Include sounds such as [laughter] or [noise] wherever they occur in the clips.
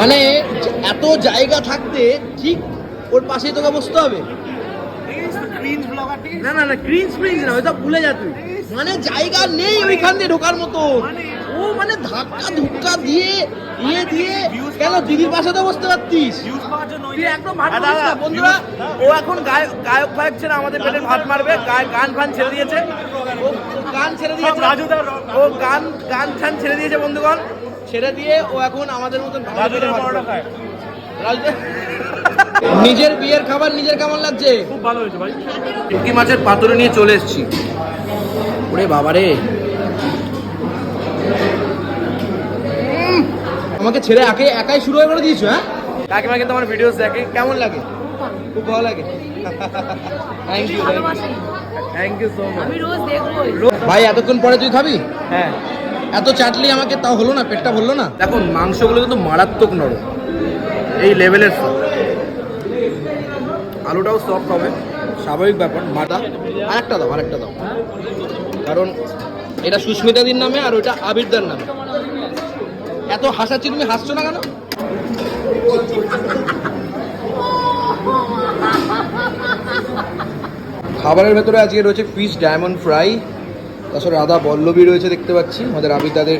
মানে এত জায়গা থাকতে ঠিক ওর পাশেই তোকে বসতে হবে? না না না ক্রিন্স স্প্রিংস না ওইটা ভুলে যা তুই। মানে জায়গা নেই ওইখান দিয়ে ঢোকার মতো। ও মানে ধাক্কা ধুক্কা দিয়ে ইয়ে দিয়ে কেন দিদির পাশে তো বসতে পারতিস? বন্ধুরা? ও এখন গায়ক গায়ক ফায়ক ছেড়ে আমাদের পেটে ভাত মারবে গায়- গান ফান ছেড়ে দিয়েছে। ও গান ছেড়ে দিয়েছে। ও গান গান ফান ছেড়ে দিয়েছে বন্ধুগণ। ছেড়ে দিয়ে ও এখন আমাদের মতন খায়। নিজের বিয়ের খাবার নিজের কেমন লাগছে? খুব ভালো হয়েছে ভাই। মাছের পাতুরি নিয়ে চলে এসেছি। ওরে বাবারে আমাকে ছেড়ে একে একাই শুরু হয়ে করে দিয়েছ হ্যাঁ? কাকিমা কিন্তু আমার ভিডিওস দেখে কেমন লাগে? খুব ভালো লাগে। Thank you thank you so much আমি রোজ দেখবোই ভাই এতক্ষণ পরে তুই খাবি? হ্যাঁ। এত চাটলি আমাকে তাও হলো না পেটটা ভরলো না? দেখুন মাংসগুলো কিন্তু মারাত্মক নরম। এই লেভেলের সব। আলুটাও সফট হবে। স্বাভাবিক ব্যাপার। মাটা আরেকটা দাও আরেকটা দাও। কারণ এটা সুস্মিতা সুস্মিতাদির নামে আর ওইটা আবিরদার নামে। এত হাসাচ্ছি তুমি হাসছো না কেন? খাবারের ভেতরে আজকে রয়েছে ফিশ ডায়মন্ড ফ্রাই, তাছাড়া রাধা বল্লবী রয়েছে দেখতে পাচ্ছি, আমাদের আবিদাদের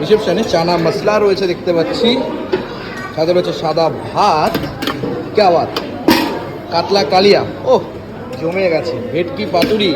রিসেপশনে, চানা মশলা রয়েছে দেখতে পাচ্ছি, সাথে রয়েছে সাদা ভাত, কেওয়াত, কাতলা কালিয়া। ও জমে গেছে। ভেটকি পাতুরি।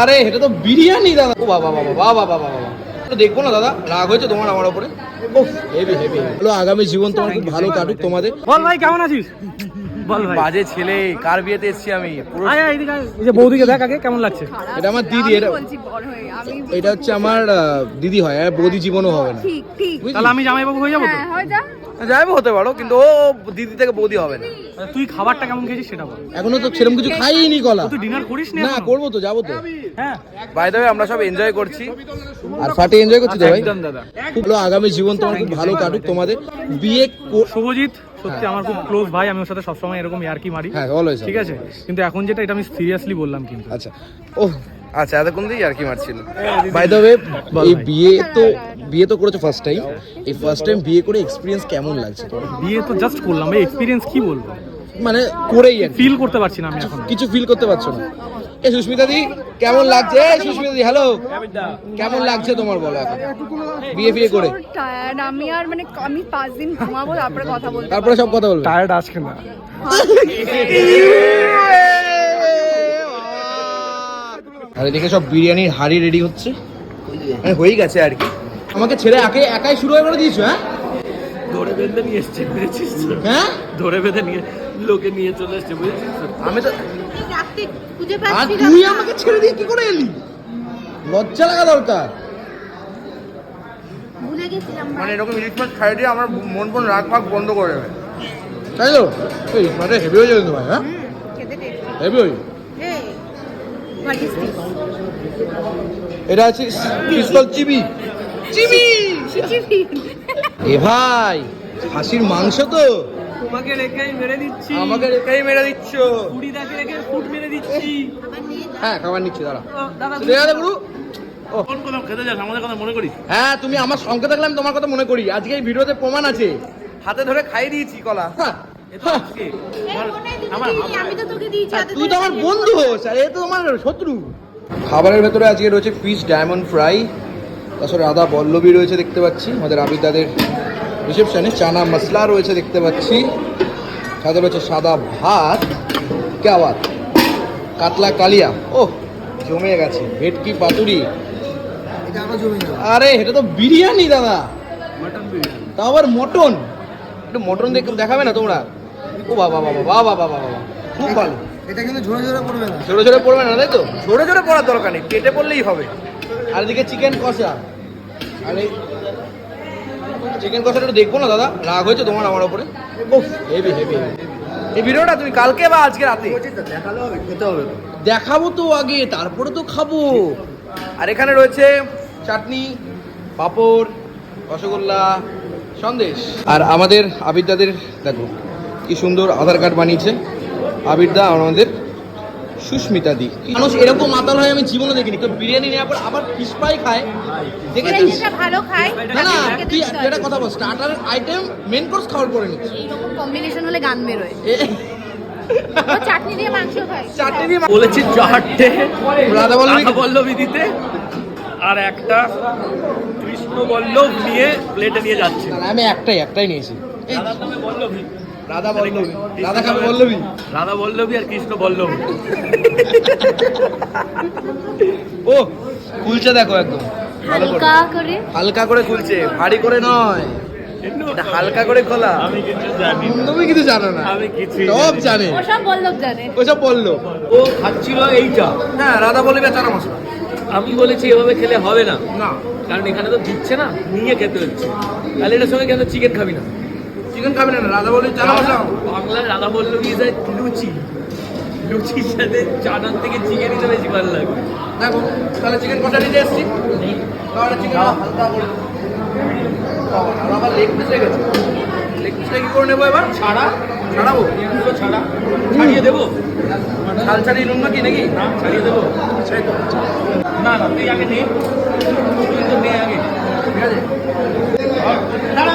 আরে এটা তো বিরিয়ানি দাদা। ও বাবা বাবা বাবা বাবা বাবা দেখব না দাদা। রাগ হয়েছে তোমার আমার উপরে হেভি হেভি হলো আগামী জীবন তোমার খুব ভালো কাটুক তোমাদের। বল ভাই কেমন আছিস? বল ভাই। বাজে ছেলে কার বিয়েতে এসেছি আমি? আয় আয় এদিকে এই যে বৌদিকে দেখ আগে কেমন লাগছে? এটা আমার দিদি এটা বলছি বড় হয়ে আমি এটা হচ্ছে আমার দিদি হয় আর বৌদি জীবনও হবে না। ঠিক ঠিক? তাহলে আমি জামাইবাবু হয়ে যাব তো? হ্যাঁ হয়ে যা। যাইবো হতে পারো কিন্তু ও দিদি থেকে বৌদি হবে না। আচ্ছা, তুই খাবারটা কেমন খেয়েছিস সেটা বল। এখনও তো সেরকম কিছু খাইনি কলা। তুই ডিনার করিস নি? করব তো যাব তো। হ্যাঁ। বাই দ্য আমরা সব এনজয় করছি। আর ফাটে এনজয় করছি তো ভাই? একদম দাদা। খুব ভালো আগামী জীবন তোমার খুব ভালো কাটুক তোমাদের বিয়ে কো- শুভজিৎ সত্যি আমার খুব ক্লোজ ভাই আমি ওর সাথে সবসময় এরকম ইয়ার্কি মারি। হ্যাঁ অলওয়েজ ঠিক আছে? কিন্তু এখন যেটা এটা আমি সিরিয়াসলি বললাম কিন্তু। আচ্ছা। ও আচ্ছা এতক্ষণ দিয়ে আর কি মারছিল? বাই দ্য ওয়ে এই বিয়ে তো বিয়ে তো করেছ ফার্স্ট টাইম এই ফার্স্ট টাইম বিয়ে করে এক্সপিরিয়েন্স কেমন লাগছে বিয়ে তো জাস্ট করলাম। এই এক্সপিরিয়েন্স কি বলব? মানে করেই ফিল করতে পারছি না আমি এখন। কিছু ফিল করতে পারছ না। এ সুস্মিতা দি কেমন লাগছে? এই সুস্মিতা দি হ্যালো কেমন লাগছে তোমার বলো এখন? বিয়ে বিয়ে করে। টায়ার্ড আমি আর মানে আমি পাঁচ দিন ঘুমাবো তারপরে কথা বলতে তারপরে সব কথা বলবে। টায়ার্ড আজকে না। [laughs] আর এদিকে সব বিরিয়ানির হাড়ি রেডি হচ্ছে। মানে হয়েই গেছে আর কি। আমাকে ছেড়ে একে একাই শুরু হয়ে করে দিয়েছ হ্যাঁ? ধরে বেঁধে নিয়ে এসছে বুঝেছিস হ্যাঁ? ধরে বেঁধে নিয়ে লোকে নিয়ে চলে এসছে বুঝেছিস আমি তো আর তুই আমাকে ছেড়ে দিয়ে কি করে এলি? লজ্জা লাগা দরকার। মানে এরকম ইলিশ মাছ খাই দিয়ে আমার মন মন রাগ ফাগ বন্ধ করে দেবে। তাই তো? এই মানে হেভি হয়ে যাবে তো ভাই হ্যাঁ? হেভি হয়ে এটা আছে পিস্তল চিবি। চিবি! এ ভাই হাসির মাংস তো। তোমাকে রেখেই মেরে দিচ্ছি। আমাকে রেখেই মেরে দিচ্ছ। কুড়ি দাকে রেখে ফুট মেরে দিচ্ছি। হ্যাঁ খাবার নিচ্ছি দাঁড়া। দাদা গুরু খেতে যাস আমাদের কথা মনে করিস? হ্যাঁ তুমি আমার সঙ্গে থাকলে আমি তোমার কথা মনে করি। আজকে এই ভিডিওতে প্রমাণ আছে। হাতে ধরে খাই দিয়েছি কলা। হ্যাঁ, আমি তো তোকে দিয়েছি হাতে তুই তো আমার বন্ধু হোস আর এ তো আমার শত্রু। খাবারের ভেতরে আজকে রয়েছে ফিশ ডায়মন্ড ফ্রাই তাছাড়া আদা বল্লবী রয়েছে দেখতে পাচ্ছি আমাদের আবিদাদের রিসেপশনে চানা মশলা রয়েছে দেখতে পাচ্ছি সাথে রয়েছে সাদা ভাত কেওয়াত কাতলা কালিয়া ও জমে গেছে ভেটকি পাতুরি। আরে এটা তো বিরিয়ানি দাদা। তাও আবার মটন। একটু মটন দেখে দেখাবে না তোমরা? ও বাবা বাবা বাবা বাবা বাবা খুব ভালো। এটা কিন্তু ঝরে ঝরে পড়বে না। ছোট ছোট পড়বে না তাই তো? জোরে জোরে পড়ার দরকার নেই পেটে পড়লেই হবে। আর এদিকে চিকেন কষা। আর এই চিকেন কষাটা একটু দেখব না দাদা? রাগ হয়েছে তোমার আমার উপরে? ও হেভি হেভি এই ভিডিওটা তুমি কালকে বা আজকে রাতে? দেখালে হবে খেতে হবে দেখাবো তো আগে তারপরে তো খাব। আর এখানে রয়েছে চাটনি পাঁপড় রসগোল্লা সন্দেশ। আর আমাদের আবিরদাদের দেখো কি সুন্দর আধার কার্ড বানিয়েছে। আবিরদা আমাদের সুস্মিতা দি। মানুষ এরকম মাতাল হয় আমি জীবনে দেখিনি। কেউ বিরিয়ানি নেওয়ার পর আবার ফিশ ফ্রাই খায়। দেখেছিস ভালো খাই না না তুই একটা কথা বল স্টার্টার আইটেম মেন কোর্স খাওয়ার পরে নিচ্ছি। এইরকম কম্বিনেশন হলে গান বেরোয়। চাটনি দিয়ে মাংস খায়। চারটে দিয়ে বলেছি চারটে রাধা বল্লভী রাধা দিতে আর একটা কৃষ্ণ বল্লভ নিয়ে প্লেটে নিয়ে যাচ্ছে। না, না, আমি একটাই একটাই নিয়েছি। রাধা তবে বল্লভী। রাধা রাধা বল্লভী? রাধা বল্লভী আর কৃষ্ণ বল্লভী। [laughs] ও কুলছে দেখো একদম। হালকা করে। হালকা করে খুলছে ভারী করে নয়। এটা হালকা করে খোলা। আমি কিছু জানি তুমি কিছু জানো না। আমি কিছুই সব জানি ওসব বল্লভ জানে। ওসব বলল ও খাচ্ছিল এইটা। হ্যাঁ রাধা বল্লভী আর চানা মশলা। আমি বলেছি এভাবে খেলে হবে না। না। কারণ এখানে তো দিচ্ছে না নিয়ে খেতে হচ্ছে। তাহলে এটার সঙ্গে কেন চিকেন খাবি না? চিকেন খাবে না রাধা বল্লভী চানা মশলা বাংলায় রাধা বলল কি যে লুচি। লুচির সাথে চানার থেকে চিকেনই তো বেশি ভালো লাগবে দেখো তাহলে চিকেন কষা নিতে এসছি? তাহলে চিকেন হালকা করে। আর আবার লেগ পিস গেছে লেগ পিসটা কি করে নেব এবার? ছাড়া। ছাড়াবো? পুরো ছাড়া। ছাড়িয়ে দেবো? ছাল ছাড়িয়ে নুন নাকি নাকি? ছাড়িয়ে দেবো। না না তুই আগে নে। তুই তো নে আগে। ঠিক আছে। দাঁড়া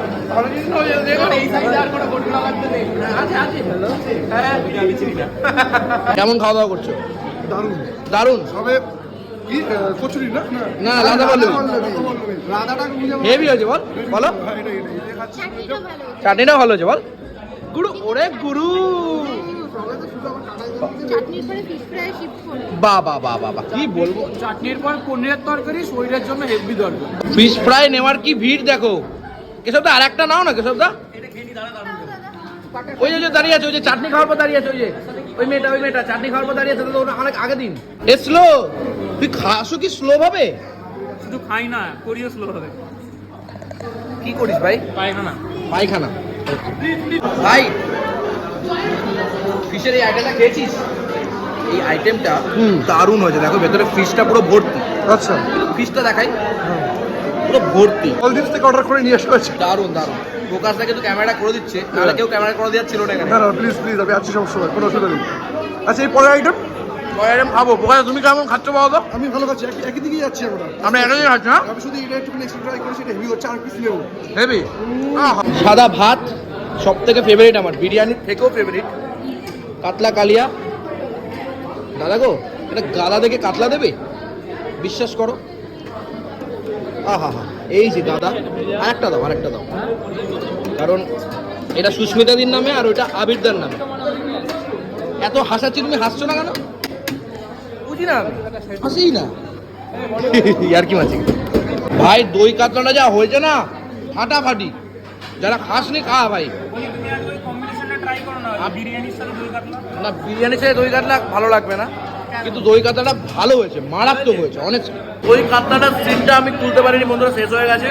[laughs] কেমন খাওয়া দাওয়া করছ? দারুণ। দারুণ? সবে কচুরি না? হেভি হয়েছে বল বলো। হ্যাঁ। চাটনিটাও ভালো হয়েছে বল। গুরু ওরে গুরু। চাটনির পরে ফিশ ফ্রাই শিফট করবে বা বা বা বা বা কি বলব চাটনির পর পনিরের তরকারি শরীরের জন্য হেভি দরকার। ফিশ ফ্রাই নেওয়ার কি ভিড় দেখো। কেশব দা আর একটা নাও না কেশব দা ওই যে- যে দাঁড়িয়ে আছে ওই যে চাটনি খাওয়ার পর দাঁড়িয়ে আছে ওই যে। ওই মেয়েটা ওই মেয়েটা চাটনি খাওয়ার পর দাঁড়িয়ে আছে তো ওটা অনেক আগে দিন। এ স্লো? তুই খাসও কি স্লো ভাবে? শুধু খাই না করিও স্লো হবে কি করিস ভাই? পায়খানা। পায়খানা। ভাই ফিশের এই আইটেমটা খেয়েছিস? এই আইটেমটা দারুণ হয়েছে দেখো ভেতরে ফিশটা পুরো ভর্তি। আচ্ছা। ফিশটা দেখাই। পুরো ভর্তি। অলদিপস থেকে অর্ডার করে নিয়ে আসা হয়েছে। দারুণ দারুণ। ফোকাসটা কিন্তু ক্যামেরাটা করে দিচ্ছে নাহলে কেউ ক্যামেরা করে দেওয়ার ছিল না এখানে। না না প্লিজ প্লিজ আমি আছি সবসময় কোনো অসুবিধা নেই। আচ্ছা এই পরের আইটেম পরে আইটেম খাব। ফোকাস তুমি কেমন খাচ্ছ বলো তো? আমি ভালো খাচ্ছি একই দিকেই যাচ্ছি আমরা। আমরা একই খাচ্ছি না আমি শুধু এটা একটু এক্সট্রা ট্রাই করেছি এটা হেভি হচ্ছে আর পিস নেব হেভি সাদা ভাত সব থেকে ফেভারিট আমার বিরিয়ানির থেকেও ফেভারিট কাতলা কালিয়া। দাদা গো এটা গাদা দেখে কাতলা দেবে? বিশ্বাস করো। আহা হা এই যে গাদা আরেকটা দাও আরেকটা দাও। কারণ এটা সুস্মিতা দির নামে আর ওইটা আবিরদার নামে। এত হাসাচ্ছি তুমি হাসছো না কেন? বুঝি না। হাসিই না। ইয়ার কি মাছি ভাই দই কাতলাটা যা হয়েছে না ফাটাফাটি। যারা খাসনি খা ভাই। না বিরিয়ানি ছেড়ে দই কাতলা ভালো লাগবে না। কিন্তু দই কাতলাটা ভালো হয়েছে মারাত্মক হয়েছে অনেক দই কাতলাটার সিনটা আমি তুলতে পারিনি বন্ধুরা শেষ হয়ে গেছে।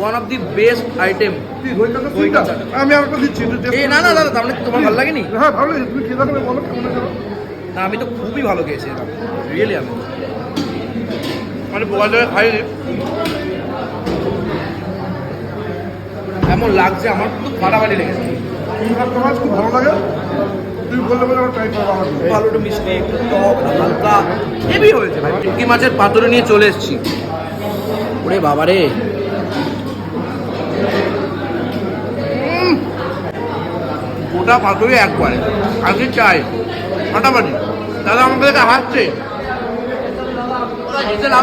One of the best item আমি আর একটা দিচ্ছি এই না না দাদা তার মানে তোমার ভালো লাগেনি? হ্যাঁ ভালো লেগেছে তুমি খেয়ে থাকলে বলো কেমন না আমি তো খুবই ভালো খেয়েছি রিয়েলি আমি। মানে বোকা জায়গায় খাইনি। এমন লাগছে আমার খুব ফাটাফাটি লেগেছে। খুব ভালো লাগে। তুমি বললে টক, হালকা, হেভি মাছের পাতুরি নিয়ে চলে এসেছি। ওরে বাবা রে গোটা পাতুরি একবারে। আজকে চাই। ফাটাফাটি। দাদা আমাকে দেখে হাসছে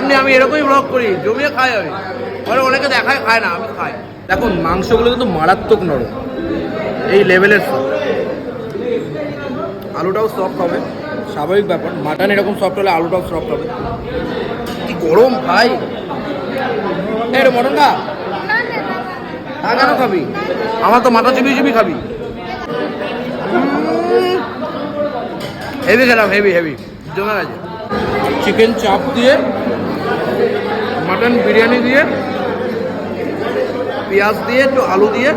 নেই আমি এরকমই ব্লগ করি। জমিয়ে খাই আমি। পরে অনেকে দেখায়, খায় না, আমি খাই। দেখো, মাংসগুলো কিন্তু মারাত্মক নরম। এই লেভেলের আলুটাও সফট হবে, স্বাভাবিক ব্যাপার। মাটন এরকম সফট হলে আলুটাও সফট হবে। কি গরম ভাই! এই রে মটন খা। খা কেন খাবি? আমার তো মাথা চিবি চিবি খাবি। হেভি খেলাম হেভি হেভি জমে গেছে চিকেন চাপ দিয়ে মাটন বিরিয়ানি দিয়ে, পেঁয়াজ দিয়ে, একটু আলু দিয়ে,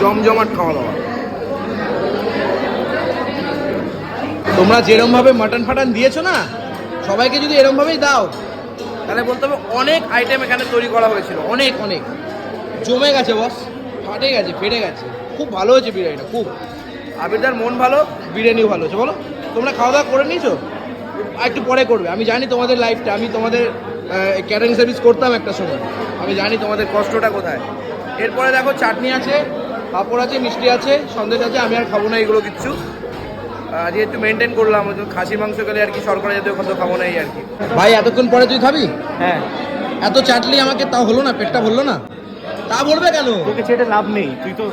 জমজমাট খাওয়া দাওয়া। তোমরা যেরম ভাবে মাটন ফাটন দিয়েছ না, সবাইকে যদি এরম ভাবেই দাও, তাহলে বলতে হবে অনেক আইটেম এখানে তৈরি করা হয়েছিল, অনেক অনেক। জমে গেছে বস ফাটে গেছে, ফেটে গেছে। খুব ভালো হয়েছে বিরিয়ানিটা, খুব। আবিরদার মন ভালো? বিরিয়ানিও ভালো হয়েছে, বলো। তোমরা খাওয়া দাওয়া করে নিয়েছো? একটু পরে করবে। আমি জানি তোমাদের লাইফটা আমি তোমাদের ক্যাটারিং সার্ভিস করতাম একটা সময়। আমি জানি তোমাদের কষ্টটা কোথায়। এরপরে দেখো, চাটনি আছে, পাঁপড় আছে, মিষ্টি আছে, সন্দেশ আছে, আমি আর খাব না এগুলো কিচ্ছু। আজ একটু মেনটেন করলাম ওই জন্য খাসি মাংস খেলে আর কি শর্করা জাতীয় খাদ্য খাব না এই আর কি। ভাই এতক্ষণ পরে তুই খাবি? হ্যাঁ। এত চাটলি আমাকে তা হলো না পেটটা ভরলো না? তা বলবে কেন? তোকে ছেড়ে লাভ নেই তুই তো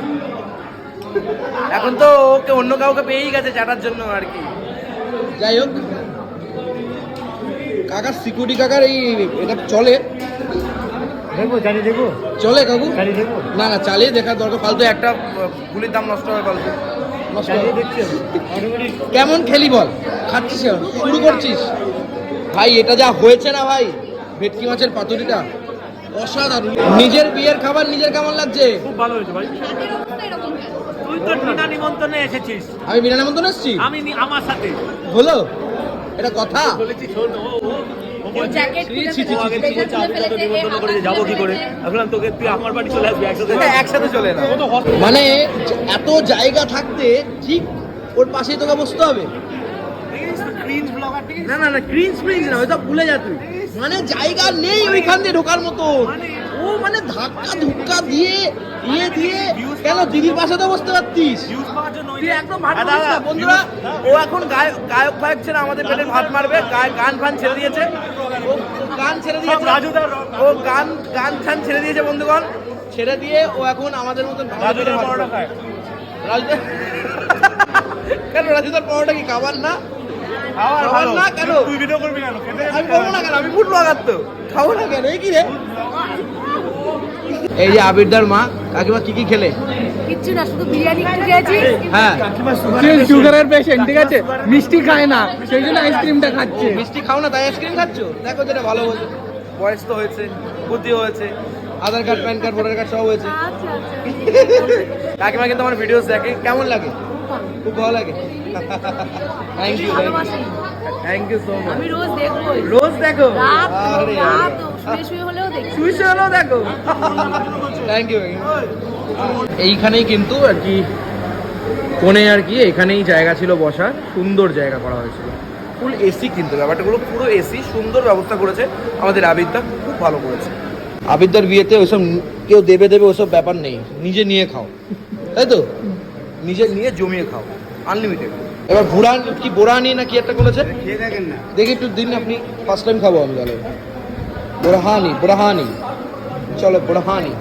এখন তো ওকে অন্য কাউকে পেয়েই গেছে চাটার জন্য আর কি। যাই হোক কাকার সিকিউরিটি কাকার এই এটা চলে। দেখব জানি দেখব? চলে কাকু? জানি দেখব? না না চালিয়ে দেখার দরকার ফালতু একটা গুলির দাম নষ্ট হবে ফালতু। কেমন খেলি বল? খাচ্ছিস শুরু করছিস? ভাই এটা যা হয়েছে না ভাই? ভেটকি মাছের পাতুরিটা। অসাধারণ। নিজের বিয়ের খাবার নিজের কেমন লাগছে? খুব ভালো হয়েছে ভাই। তুই তো বিনা নিমন্ত্রণে এসেছিস। আমি বিনা নেমন্তন্ন এসছি? আমি আমার সাথে। হলো? এটা কথা? বলেছি শোন ও। মানে এত জায়গা থাকতে ঠিক ওর পাশেই তোকে বসতে হবে? না না না না ওইটা ভুলে যা তুই। মানে জায়গা নেই ওইখান দিয়ে ঢোকার মতো। ও মানে ধাক্কা ধুক্কা দিয়ে ইয়ে দিয়ে কেন দিদির পাশে তো বসতে পারতিস? তুই একদম ভাট করিস বন্ধুরা? ও এখন গায়ক গায়ক ফায়ক ছেড়ে আমাদের পেটে ভাত মারবে গায়- গান ফান ছেড়ে দিয়েছে। গান ছেড়ে দিয়েছে। ও গান। গান খান ছেড়ে দিয়েছে বন্ধুগণ। ছেড়ে দিয়ে ও এখন আমাদের মতন খায়। রাজুদার কেন রাজুদার পরোটা কি খাবার না? খাবার না কেন? তুই ভিডিও করবি কেন? আমি করব না। কেন? আমি ফুড ব্লগার তো। খাব না কেন? এই কি রে? এই যে আবিরদার মা কাকিমা কি কি খেলে? কিচ্ছু না শুধু বিরিয়ানি একটু খেয়েছি। হ্যাঁ। সুগারের পেশেন্ট ঠিক আছে? মিষ্টি খায় না সেই জন্য আইসক্রিমটা খাচ্ছে। মিষ্টি খাও না তাই আইসক্রিম খাচ্ছ? দেখো যেটা ভালো বলছে বয়স তো হয়েছে বুদ্ধি হয়েছে। Aadhaar card PAN card voter card সব হয়েছে। আচ্ছা আচ্ছা কাকিমা কিন্তু আমার ভিডিওস দেখে কেমন লাগে? খুব ভালো লাগে। Thank you thank you so much আমি রোজ দেখবোই রোজ দেখো। রাত রাত শুয়ে শুয়ে হলেও দেখি। তুই হলেও দেখো। থ্যাংক ইউ এইখানেই কিন্তু আর কি কোণে আর কি এখানেই জায়গা ছিল বসার। সুন্দর জায়গা করা হয়েছিল। ফুল এসি কিন্তু ব্যাপারটা ব্যাপারটাগুলো পুরো এসি সুন্দর ব্যবস্থা করেছে আমাদের আবিদ্যা খুব ভালো করেছে। আবিদ্যার বিয়েতে ওইসব কেউ দেবে দেবে ওসব ব্যাপার নেই নিজে নিয়ে খাও। তাই তো? নিজে নিয়ে জমিয়ে খাও আনলিমিটেড এবার বুড়ান কি বোরানি না কি একটা করেছে? দেখি একটু দিন আপনি ফার্স্ট টাইম খাব আমি তাহলে। বোরহানি বোরহানি। চলো বোরহানি।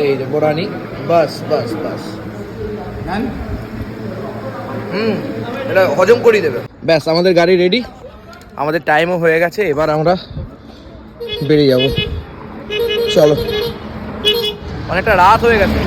এই যে বোরানি। বাস বাস বাস। হুম। এটা হজম করিয়ে দেবে। ব্যাস আমাদের গাড়ি রেডি আমাদের টাইমও হয়ে গেছে এবার আমরা বেরিয়ে যাব। চলো। অনেকটা রাত হয়ে গেছে।